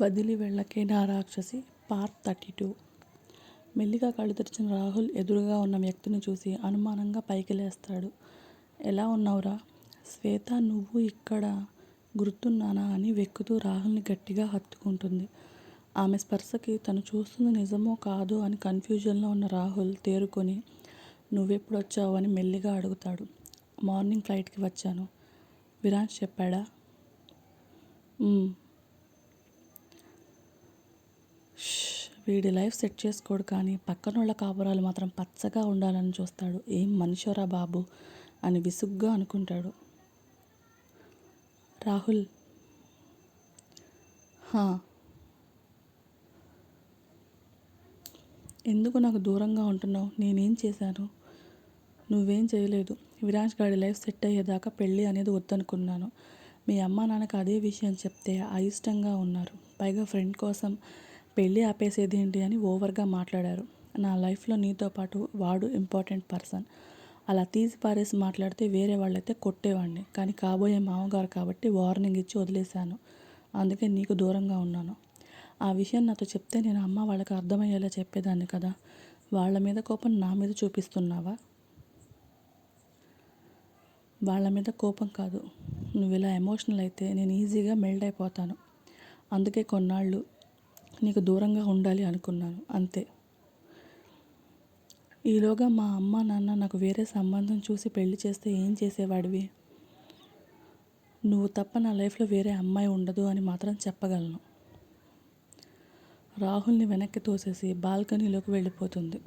వదిలి వెళ్ళకే నా రాక్షసి? Part thirty two. మెల్లిగా కళ్ళు తెరిచిన రాహుల్ ఎదురుగా ఉన్న వ్యక్తిని చూసి అనుమానంగా పైకి లేస్తాడు. ఎలా ఉన్నావురా? శ్వేత నువ్వు ఇక్కడ గుర్తున్నానా? అని వెక్కుతూ రాహుల్ని గట్టిగా హత్తుకుంటుంది. ఆమె స్పర్శకి తను చూస్తుంది నిజమో కాదో అని కన్ఫ్యూజన్లో ఉన్న రాహుల్ తేరుకొని నువ్వెప్పుడు వచ్చావు అని మెల్లిగా అడుగుతాడు. మార్నింగ్ ఫ్లైట్కి వచ్చాను. విరాజ్ చెప్పాడా? వీడి లైఫ్ సెట్ చేసుకోడు కానీ పక్కనోళ్ళ కాపురాలు మాత్రం పచ్చగా ఉండాలని చూస్తాడు. ఏం మనిషోరా బాబు? అని విసుగ్గా అనుకుంటాడు. రాహుల్. హా. ఎందుకు నాకు దూరంగా ఉంటున్నావు? నేనేం చేశాను? నువ్వేం చేయలేదు. విరాజ్ గాడి లైఫ్ సెట్ అయ్యేదాకా పెళ్ళి అనేది వద్దనుకున్నాను. మీ అమ్మ నాన్నకి అదే విషయం చెప్తే అయిష్టంగా ఉన్నారు. పైగా ఫ్రెండ్ కోసం పెళ్ళి ఆపేసేది ఏంటి అని ఓవర్గా మాట్లాడారు. నా లైఫ్లో నీతో పాటు వాడు ఇంపార్టెంట్ పర్సన్. అలా తీసి పారేసి మాట్లాడితే వేరే వాళ్ళైతే కొట్టేవాడిని. కానీ కాబోయే మామగారు కాబట్టి వార్నింగ్ ఇచ్చి వదిలేశాను. అందుకే నీకు దూరంగా ఉన్నాను. ఆ విషయం నాతో చెప్తే నేను అమ్మ వాళ్ళకి అర్థమయ్యేలా చెప్పేదాన్ని కదా. వాళ్ళ మీద కోపం నా మీద చూపిస్తున్నావా? వాళ్ళ మీద కోపం కాదు. నువ్వు ఇలా ఎమోషనల్ అయితే నేను ఈజీగా మెల్ట్ అయిపోతాను. అందుకే కొన్నాళ్ళు నీకు దూరంగా ఉండాలి అనుకున్నాను. అంతే. ఈలోగా మా అమ్మ నాన్న నాకు వేరే సంబంధం చూసి పెళ్ళి చేస్తే ఏం చేసేవాడివి? నువ్వు తప్ప నా లైఫ్లో వేరే అమ్మాయి ఉండదు అని మాత్రం చెప్పగలను. రాహుల్ని వెనక్కి తోసేసి బాల్కనీలోకి వెళ్ళిపోతుంది.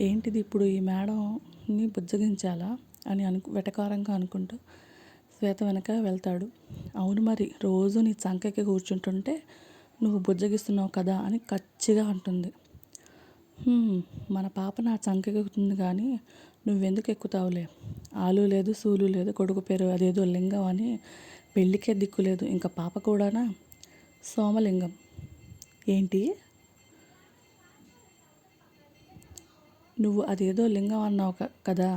ఏంటిది ఇప్పుడు ఈ మేడంని బుజ్జగించాలా అని అను వెటకారంగా అనుకుంటూ శ్వేత వెనక వెళ్తాడు. అవును మరి రోజు నీ చంకకి కూర్చుంటుంటే నువ్వు బుజ్జగిస్తున్నావు కదా అని కచ్చిగా అంటుంది. మన పాప నా చంకెక్కుతుంది కానీ నువ్వెందుకు ఎక్కుతావులే? ఆలు లేదు సూలు లేదు కొడుకు పేరు అదేదో లింగం అని పెళ్ళికే దిక్కు లేదు ఇంకా పాప కూడానా? సోమలింగం. ఏంటి? నువ్వు అదేదో లింగం అన్నావు కదా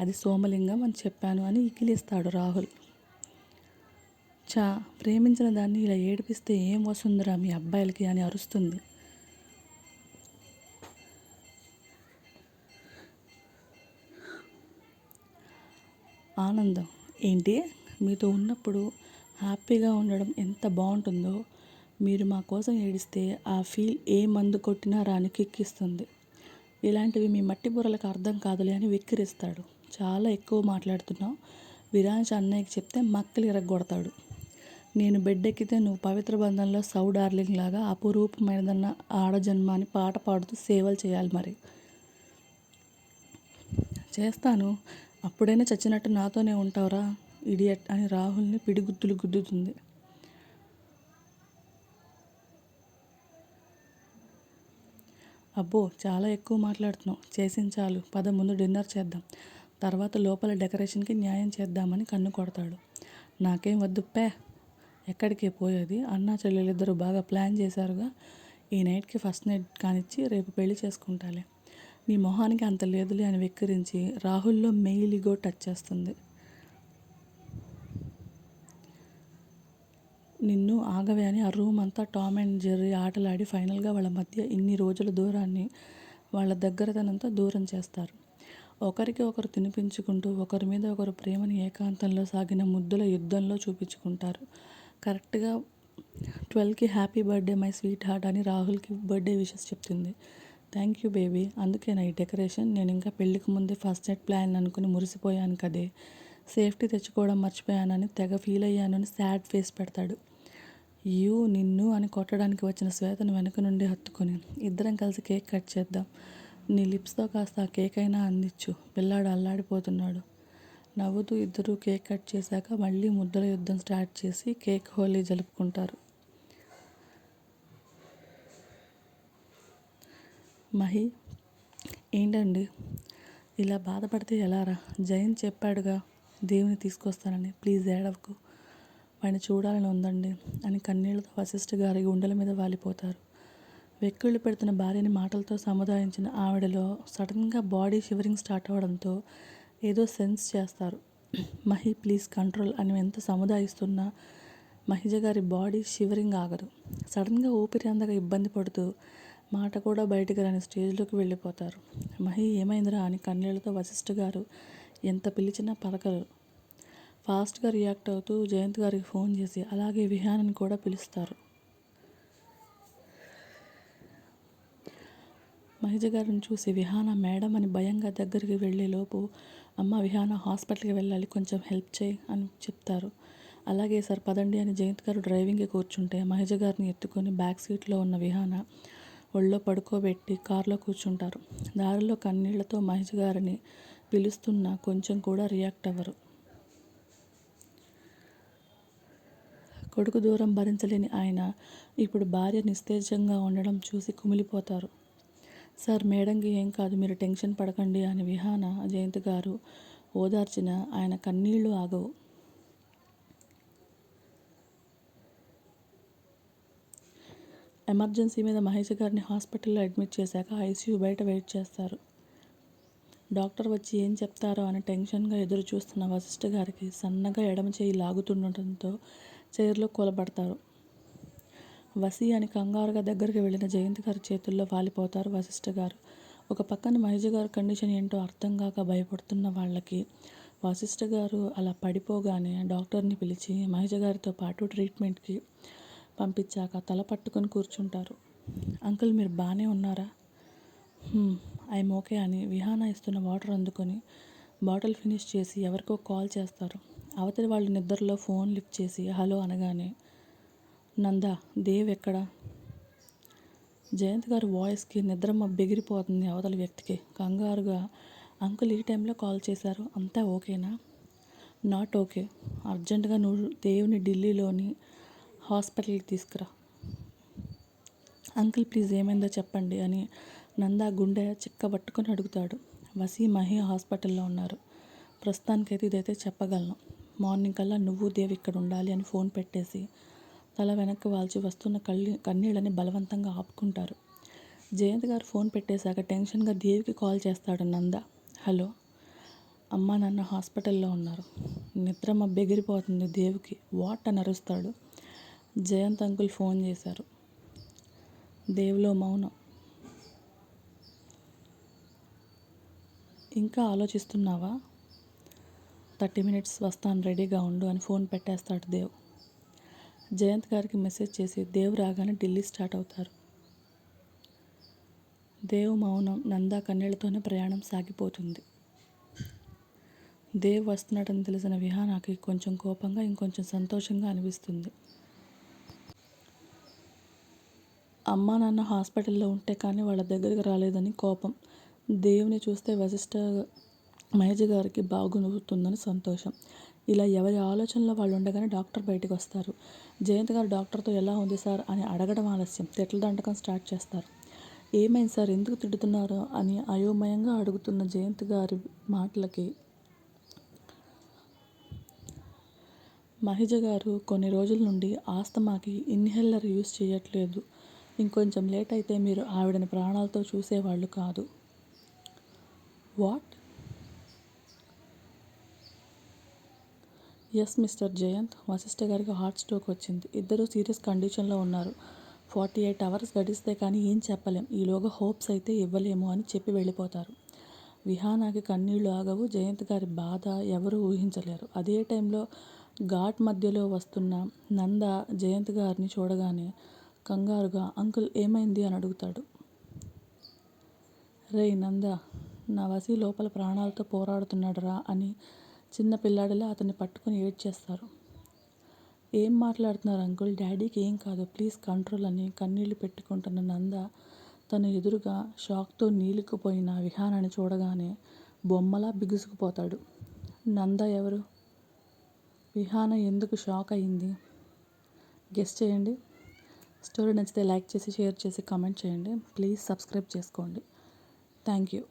అది సోమలింగం అని చెప్పాను అని ఇకిలిస్తాడు రాహుల్. చా ప్రేమించిన దాన్ని ఇలా ఏడిపిస్తే ఏం వస్తుందిరా మీ అబ్బాయిలకి అని అరుస్తుంది. ఆనందం. ఏంటి? మీతో ఉన్నప్పుడు హ్యాపీగా ఉండడం ఎంత బాగుంటుందో మీరు మా కోసం ఏడిస్తే ఆ ఫీల్ ఏ మందు కొట్టినా రాని కిక్కిస్తుంది. ఇలాంటివి మీ మట్టి బుర్రలకు అర్థం కాదులే అని వెక్కిరిస్తాడు. చాలా ఎక్కువ మాట్లాడుతున్నావు. విరాజ్ అన్నయ్యకి చెప్తే మక్కలు ఇరగొడతాడు నేను బెడ్ ఎక్కితే నువ్వు పవిత్ర బంధంలో సౌ డార్లింగ్ లాగా అపురూపమైనదన్న ఆడజన్మ అని పాట పాడుతూ సేవలు చేయాలి మరి. చేస్తాను. అప్పుడైనా చచ్చినట్టు నాతోనే ఉంటావురా ఇడియట్ అని రాహుల్ని పిడిగుద్దులు గుద్దుతుంది. అబ్బో చాలా ఎక్కువ మాట్లాడుతున్నావు. చేసిన చాలు. పద ముందు డిన్నర్ చేద్దాం. తర్వాత లోపల డెకరేషన్కి న్యాయం చేద్దామని కన్ను కొడతాడు. నాకేం వద్దు పే. ఎక్కడికి పోయేది. అన్నా చెల్లెలిద్దరూ బాగా ప్లాన్ చేశారుగా. ఈ నైట్కి ఫస్ట్ నైట్ కానిచ్చి రేపు పెళ్ళి చేసుకుంటాలే. నీ మొహానికి అంత లేదులే అని వెక్కిరించి రాహుల్లో మెయిలిగో టచ్ చేస్తుంది. నిన్ను ఆగవే అని ఆ రూమ్ అంతా టామ్ అండ్ జెర్రీ ఆటలాడి ఫైనల్గా వాళ్ళ మధ్య ఇన్ని రోజుల దూరాన్ని వాళ్ళ దగ్గరతనంతా దూరం చేస్తారు. ఒకరికి ఒకరు తినిపించుకుంటూ ఒకరి మీద ఒకరు ప్రేమని ఏకాంతంలో సాగిన ముద్దుల యుద్ధంలో చూపించుకుంటారు. కరెక్ట్గా ట్వెల్వ్కి happy birthday my sweet heart అని రాహుల్కి బర్త్డే విషెస్ చెప్తుంది. Thank you baby. అందుకేనా ఈ డెకరేషన్ నేను ఇంకా పెళ్ళికి ముందే ఫస్ట్ ఎయిడ్ ప్లాన్ అనుకుని మురిసిపోయాను కదే. సేఫ్టీ తెచ్చుకోవడం మర్చిపోయానని తెగ ఫీల్ అయ్యానని సాడ్ ఫేస్ పెడతాడు. యూ నిన్ను అని కొట్టడానికి వచ్చిన శ్వేతను వెనక నుండి హత్తుకొని ఇద్దరం కలిసి కేక్ కట్ చేద్దాం. నీ లిప్స్తో కాస్త ఆ కేక్ అయినా అందించు. పిల్లాడు అల్లాడిపోతున్నాడు. నవ్వుతూ ఇద్దరూ కేక్ కట్ చేశాక మళ్ళీ ముద్దల యుద్ధం స్టార్ట్ చేసి కేక్ హోలీ జరుపుకుంటారు. మహి ఏంటండి? ఇలా బాధపడితే ఎలారా? జైన్ చెప్పాడుగా దేవుని తీసుకొస్తానని. ప్లీజ్ ఏడవకు. వాడిని చూడాలని ఉందండి అని కన్నీళ్ళతో వశిష్ఠ గారి గుండెల మీద వాలిపోతారు. వెక్కుళ్ళు పెడుతున్న భార్యని మాటలతో సముదాయించిన ఆవిడలో సడన్గా బాడీ షివరింగ్ స్టార్ట్ అవ్వడంతో ఏదో సెన్స్ చేస్తారు. మహి ప్లీజ్ కంట్రోల్ అని ఎంత సముదాయిస్తున్నా మహిజ గారి బాడీ షివరింగ్ ఆగదు. సడన్గా ఊపిరి అందగా ఇబ్బంది పడుతూ మాట కూడా బయటికి రాని స్టేజ్లోకి వెళ్ళిపోతారు. మహి ఏమైందిరా అని కన్నీళ్ళతో వశిష్ఠ గారు ఎంత పిలిచినా పలకరు. ఫాస్ట్గా రియాక్ట్ అవుతూ జయంత్ గారికి ఫోన్ చేసి అలాగే విహానని కూడా పిలుస్తారు. మహిజ గారిని చూసి విహాన మేడం అని భయంగా దగ్గరికి వెళ్ళేలోపు అమ్మ విహాన హాస్పిటల్కి వెళ్ళాలి కొంచెం హెల్ప్ చేయి అని చెప్తారు. అలాగే సార్ పదండి అని జయంత్ గారు డ్రైవింగ్కి కూర్చుంటే మహిజ గారిని ఎత్తుకొని బ్యాక్ సీట్లో ఉన్న విహాన ఒళ్ళో పడుకోబెట్టి కారులో కూర్చుంటారు. దారిలో కన్నీళ్ళతో మహిజ గారిని పిలుస్తున్నా కొంచెం కూడా రియాక్ట్ అవ్వరు. కొడుకు దూరం భరించలేని ఆయన ఇప్పుడు భార్య నిస్తేజంగా ఉండడం చూసి కుమిలిపోతారు. సార్ మేడంకి ఏం కాదు మీరు టెన్షన్ పడకండి అని విహాన జయంత్ గారు ఓదార్చిన ఆయన కన్నీళ్ళు ఆగవు. ఎమర్జెన్సీ మీద మహేష్ గారిని హాస్పిటల్లో అడ్మిట్ చేశాక ఐసీయూ బయట వెయిట్ చేస్తారు. డాక్టర్ వచ్చి ఏం చెప్తారో అని టెన్షన్గా ఎదురు చూస్తున్న వశిష్ఠ గారికి సన్నగా ఎడమ చేయి లాగుతుండటంతో చైర్లో కూలబడతారు. వసి అని కంగారుగా దగ్గరికి వెళ్ళిన జయంత్ గారి చేతుల్లో వాలిపోతారు వశిష్ఠ గారు. ఒక పక్కన మహేష్ గారి కండిషన్ ఏంటో అర్థం కాక భయపడుతున్న వాళ్ళకి వశిష్ఠ గారు అలా పడిపోగానే డాక్టర్ని పిలిచి మహేష్ గారితో పాటు ట్రీట్మెంట్కి పంపించాక తల పట్టుకొని కూర్చుంటారు. అంకుల్ మీరు బాగానే ఉన్నారా? ఐఎమ్ ఓకే అని విహాన ఇస్తున్న వాటర్ అందుకొని బాటిల్ ఫినిష్ చేసి ఎవరికో కాల్ చేస్తారు. అవతలి వాళ్ళు నిద్రలో ఫోన్ లిఫ్ట్ చేసి హలో అనగానే నందా దేవ్ ఎక్కడ? జయంత్ గారి వాయిస్కి నిద్రమ్మ బెగిరిపోతుంది అవతల వ్యక్తికి. కంగారుగా అంకుల్ ఈ టైంలో కాల్ చేశారు. అంతా ఓకేనా? Not okay. అర్జెంటుగా నువ్వు దేవుని ఢిల్లీలోని హాస్పిటల్కి తీసుకురా. అంకుల్ ప్లీజ్ ఏమైందో చెప్పండి అని నందా గుండె చిక్కబట్టుకొని అడుగుతాడు. వసీ మహి హాస్పిటల్లో ఉన్నారు. ప్రస్తుతానికైతే ఇదైతే చెప్పగలను. మార్నింగ్ కల్లా నువ్వు దేవి ఇక్కడ ఉండాలి అని ఫోన్ పెట్టేసి తల వెనక్కి వాల్చి వస్తున్న కళ్ళు కన్నీళ్ళని బలవంతంగా ఆపుకుంటారు. జయంత్ గారు ఫోన్ పెట్టేశాక టెన్షన్గా దేవికి కాల్ చేస్తాడు నంద. హలో. అమ్మ నాన్న హాస్పిటల్లో ఉన్నారు. నిద్రమ్మ బెగిరిపోతుంది దేవికి. వాట్ అని అరుస్తాడు. జయంత్ అంకుల్ ఫోన్ చేశారు. దేవులో మౌనం. ఇంకా ఆలోచిస్తున్నావా? థర్టీ మినిట్స్ వస్తాను రెడీగా ఉండు అని ఫోన్ పెట్టేస్తాడు దేవ్. జయంత్ గారికి మెసేజ్ చేసి దేవ్ రాగానే ఢిల్లీ స్టార్ట్ అవుతారు. దేవ్ మౌనం నందా కన్నీళ్ళతోనే ప్రయాణం సాగిపోతుంది. దేవ్ వస్తున్నాడని తెలిసిన విహానాకి కొంచెం కోపంగా ఇంకొంచెం సంతోషంగా అనిపిస్తుంది. అమ్మ నాన్న హాస్పిటల్లో ఉంటే కానీ వాళ్ళ దగ్గరికి రాలేదని కోపం. దేవుని చూస్తే వశిష్ఠ మహేజ్ గారికి బాగునవుతుందని సంతోషం. ఇలా ఎవరి ఆలోచనలో వాళ్ళు ఉండగానే డాక్టర్ బయటకు వస్తారు జయంత్ గారు డాక్టర్తో ఎలా ఉంది సార్ అని అడగడం ఆలస్యం. తిట్ల దండకం స్టార్ట్ చేస్తారు. ఏమైంది సార్? ఎందుకు తిడుతున్నారు? అని అయోమయంగా అడుగుతున్న జయంత్ గారి మాటలకి మహిజ గారు కొన్ని రోజుల నుండి ఆస్తమాకి ఇన్హేలర్ యూస్ చేయట్లేదు. ఇంకొంచెం లేట్ అయితే మీరు ఆవిడని ప్రాణాలతో చూసేవాళ్ళు కాదు. What? Yes mister Jayant. Vashishta గారికి హార్ట్ స్ట్రోక్ వచ్చింది. ఇద్దరు సీరియస్ కండిషన్లో ఉన్నారు. ఫార్టీ ఎయిట్ అవర్స్ గడిస్తే కానీ ఏం చెప్పలేం. ఈలోగా హోప్స్ అయితే ఇవ్వలేము అని చెప్పి వెళ్ళిపోతారు. విహానాకి కన్నీళ్ళు ఆగవు. జయంత్ గారి బాధ ఎవరు ఊహించలేరు. అదే టైంలో ఘాట్ మధ్యలో వస్తున్న నంద జయంత్ గారిని చూడగానే కంగారుగా అంకుల్ ఏమైంది? అని అడుగుతాడు. రే నంద నా వసి లోపల ప్రాణాలతో పోరాడుతున్నాడు రా అని చిన్న పిల్లాడిలా అతన్ని పట్టుకుని ఏడ్చేస్తారు. ఏం మాట్లాడుతున్నారు అంకుల్? డాడీకి ఏం కాదు. ప్లీజ్ కంట్రోల్ అని కన్నీళ్ళు పెట్టుకుంటున్న నంద తన ఎదురుగా షాక్తో నీలుకుపోయిన విహానాన్ని చూడగానే బొమ్మలా బిగుసుకుపోతాడు. నంద ఎవరు? విహాన ఎందుకు షాక్ అయింది గెస్ట్ చేయండి. స్టోరీ నచ్చితే లైక్ చేసి షేర్ చేసి కామెంట్ చేయండి. ప్లీజ్ సబ్స్క్రైబ్ చేసుకోండి. Thank you.